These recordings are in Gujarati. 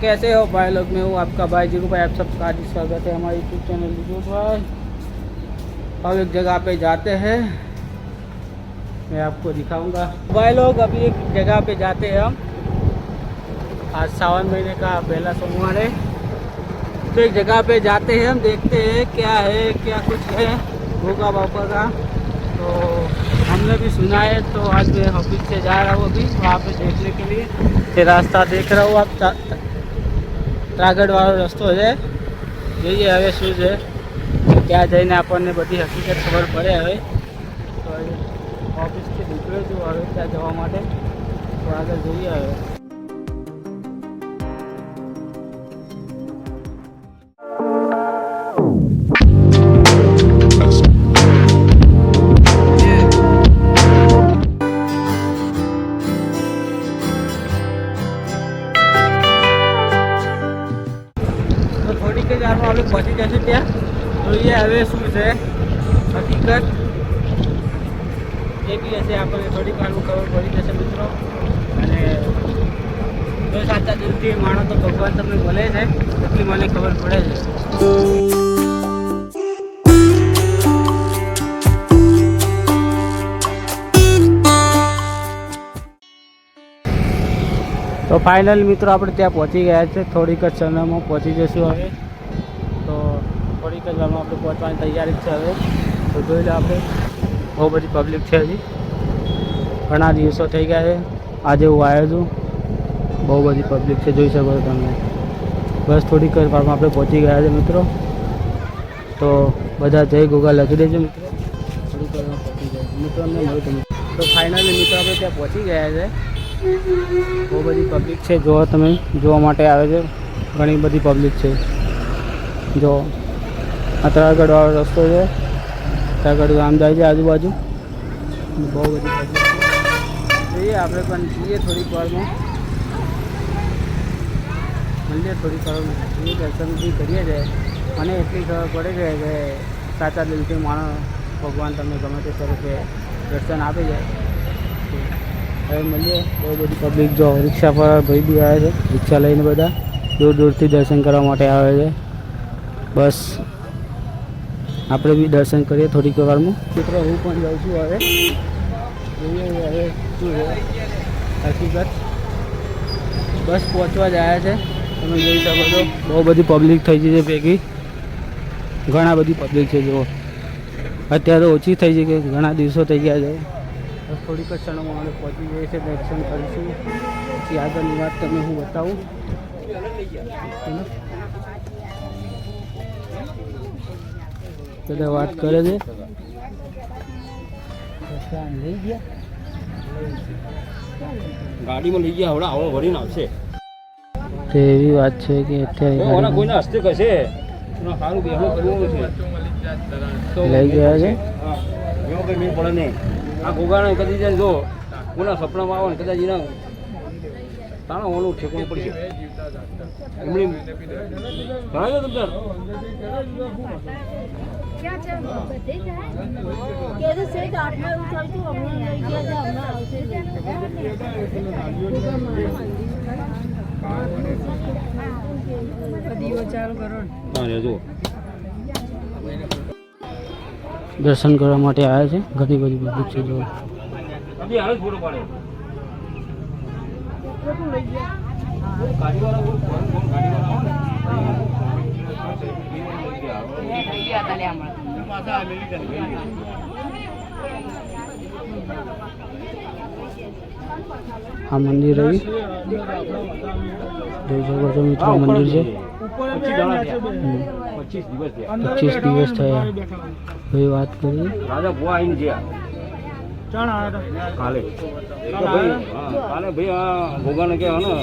कैसे हो भाई लोग? मैं हूँ आपका भाई जीरू भाई, आप सबका हार्दिक स्वागत है हमारे यूट्यूब चैनल जीरू भाई। अब एक जगह पे जाते हैं। मैं आपको दिखाऊँगा। भाई लोग, अभी एक जगह पे जाते हैं हम। आज सावन महीने का पहला सोमवार है। तो एक जगह पे जाते हैं हम, देखते हैं क्या है, क्या कुछ है, होगा बापा का। तो हमने भी सुना है तो आज मैं ऑफ़िस से जा रहा हूँ अभी, वहाँ पे देखने के लिए। रास्ता देख रहा हूँ आप ત્રાગડવાળો રસ્તો છે. જોઈએ હવે શું છે. ત્યાં જઈને આપણને બધી હકીકત ખબર પડે હવે. તો ઓફિસથી નીકળ્યો છું હવે ત્યાં જવા માટે. તો આગળ જોઈએ હવે. હકીકત એ બી હશે આપણને થોડીક વારમાં ખબર પડી જશે મિત્રો. અને જો સાચા દિલથી માણો તો ભગવાન તમને મળે છે, એટલી મને ખબર પડે છે. તો ફાઇનલ મિત્રો આપણે ત્યાં પહોંચી ગયા છે. થોડીક જ સમયમાં પહોંચી જઈશું હવે. તો થોડીક જ વારમાં આપણે પહોંચવાની તૈયારી છે હવે. તો જોઈ લો આપણે. બહુ બધી પબ્લિક છે હજી. ઘણા દિવસો થઈ ગયા છે. આજે હું આવ્યો છું. બહુ બધી પબ્લિક છે. જોઈ શકો છો તમે. બસ થોડીક વારમાં આપણે પહોંચી ગયા છે મિત્રો. તો બધા જય ગોગા લખી દેજો મિત્રો. થોડીક વારમાં પહોંચી જાય મિત્રો, અમને મળ્યું તમે. તો ફાઇનલી મિત્રો આપણે ત્યાં પહોંચી ગયા છે. બહુ બધી પબ્લિક છે. જોવા તમે જોવા માટે આવે છે. ઘણી બધી પબ્લિક છે. જો આ તળાગઢવાળો રસ્તો છે. તળાગઢ ગામ જાય છે આજુબાજુ. બહુ બધી જોઈએ આપણે પણ જઈએ થોડીક વારમાં. મળીએ થોડીક વારમાં. દર્શન બી કરીએ છીએ. મને એટલી ખબર પડે છે કે સાચા દિલથી માણસ ભગવાન તમને ગમે તે સ્વરૂપે દર્શન આપે છે. હવે મળીએ. બહુ બધી પબ્લિક જો રિક્ષા પર ભાઈ બી આવે છે. રિક્ષા લઈને બધા દૂર દૂરથી દર્શન કરવા માટે આવે છે. બસ. આપણે બી દર્શન કરીએ થોડીક વારમાં. મિત્રો હું પણ જાઉં છું હવે. જોઈએ હવે શું હકીકત. બસ પહોંચવા જ આવ્યા છે. તમે જોઈ શકો છો. બહુ બધી પબ્લિક થઈ ગઈ છે ભેગી. ઘણા બધી પબ્લિક છે જુઓ. અત્યારે ઓછી થઈ ગઈ કે ઘણા દિવસો થઈ ગયા છે. થોડીક જ ક્ષણોમાં અમે પહોંચી જઈએ છીએ દર્શન કરીશું. પછી આગળની વાત તમને હું બતાવું. બધા વાત કરે છે. ગાડીમાં લઈ ગયા હવડા આવડો ભરીને આવશે. તો એવી વાત છે કે અત્યારે ઓના કોઈના હસ્તે કશે? સારું બેહણું કરવું છે. લઈ ગયા છે? એવો કંઈ મેળ પડે નહીં. આ ગોગાને કદી જાય જો કોના સપનામાં આવે ને કદાચ એના તાણા ઓનું ઠેકવું પડશે. એમની ભણાવ્યો તમે દર્શન કરવા માટે આવ્યા છે. ઘણી બધી પબ્લિક છે જો ગાડીવાળા આવે ને. પાછા આ મંદિર રહ્યું જોઈ શકો છો મંદિર છે. પચીસ દિવસ થયા. ભાઈ વાત કરી રાજા બુઆ આવીને ગયા. કાલે. કાલે ભાઈ આ ભોગાને કે ને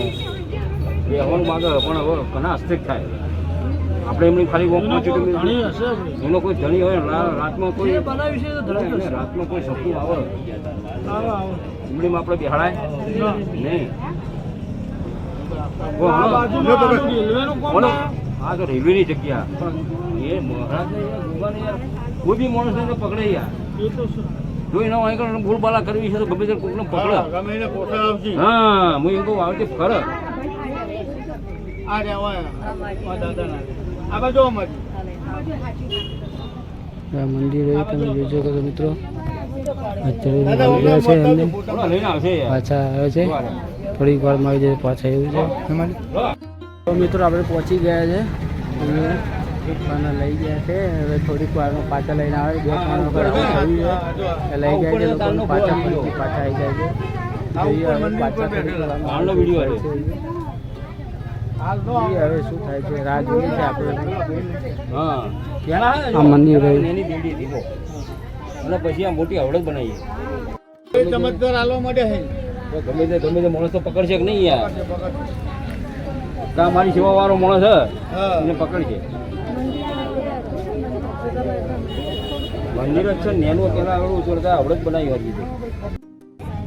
બેહવાનું માગે પણ હવે ઘણા અસ્તિક થાય. આપણે એમની ખાલી પહોંચ્યું એનો કોઈ ધણી હોય રાતમાં કોઈ રાતમાં કોઈ સપનું આવે. એમણીમાં આપણે બેહાડાય? નહીં. હા. આ તો રેલવેની જગ્યા. એ યાર, કોઈ બી માણસને તો પકડે યાર. જો એનો આગળ બોલબાલા કરવી છે તો ગમે તે કોકને પકડે. હા હું એમ કહું આવતી ખરે આ આ મંદિર તમે જોજો કરો મિત્રો. અત્યારે છે એમને. પાછા આવે છે. થોડીક વારમાં આવી જાય પાછા એવું છે. મિત્રો આપણે પહોંચી ગયા છે. અને લઈ ગયા છે. હવે થોડીક વારમાં પાછા લઈને આવે. બે ત્રણ વખત આવી છે લઈ ગયા છે પાછા પાછા આવી જાય છે. પાછા થોડીક વારમાં હાલનો વીડિયો હતો. જોઈએ હવે શું થાય છે? રાહ જોઈએ છે આપણે. હા. આ મંદિર એની અને પછી આ મોટી ચમત્કાર આલવા માટે હે? ગમે તે ગમે તે માણસ તો પકડશે કે નહીં યાર? કા મારી સેવા વાળો માણસ એને પકડશે. મંદિર જ છે ને નેનું પેલા આવડું ચોરતા હવડત બનાવી હતી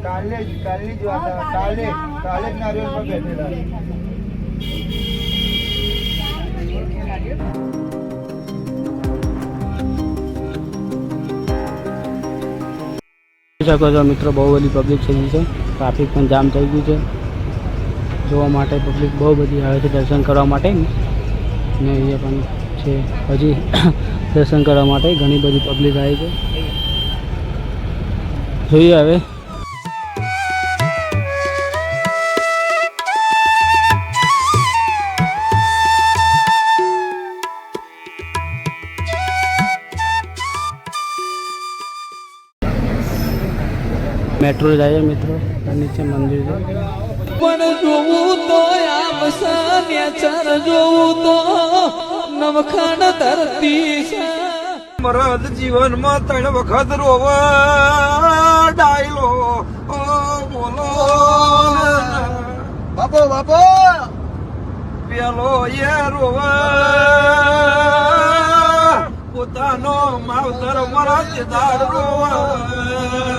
કાલે જ કાલે જ વાત કાલે કાલે જ નારિયેળ પર બેઠેલા. શકો છો મિત્રો, બહુ બધી પબ્લિક થઈ છે ટ્રાફિક પણ જામ થઈ ગયું છે. જોવા માટે પબ્લિક બહુ બધી આવે છે દર્શન કરવા માટે. ને અહીંયા પણ છે. હજી દર્શન કરવા માટે ઘણી બધી પબ્લિક આવી છે. જોઈએ હવે મેટ્રો જાય મિત્રો આ નીચે મંદિર છે. પણ જોવું તો આમ જોવું તો નવખાણ ધરતી છે. મરદ જીવનમાં ત્રણ વખત રોવા ડાયલો ઓ બોલો. બાપો બાપો! પેલો એ રોવા. પોતાનો માવતર મરદ દાડ રોવા.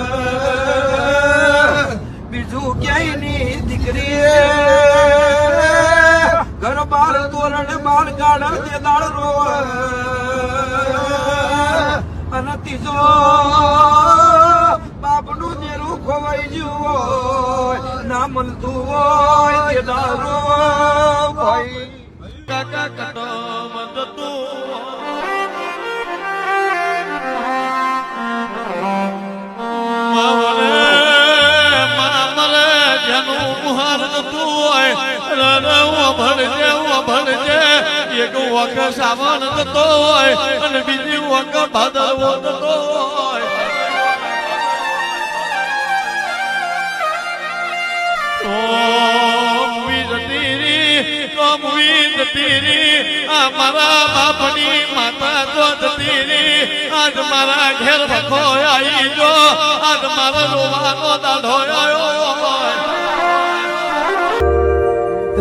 બીજું ક્યાંયની દીકરી ઘર બાર તોરણ બાર ગાડા તે દાળ રો અને ત્રીજો, બાપનું દેરું ખોવાઈ જુઓ ના મળતું હોય તે દારો ભાઈ, કાકા કટો મદતું નતું હોય ભળજે ભળજે એક વખ સાવણ નતો હોય અને બીજી હોય માતા જોત તીરી આજ મારા ઘેર ભખો આવી જો આજ મારા રોવાનો દાઢો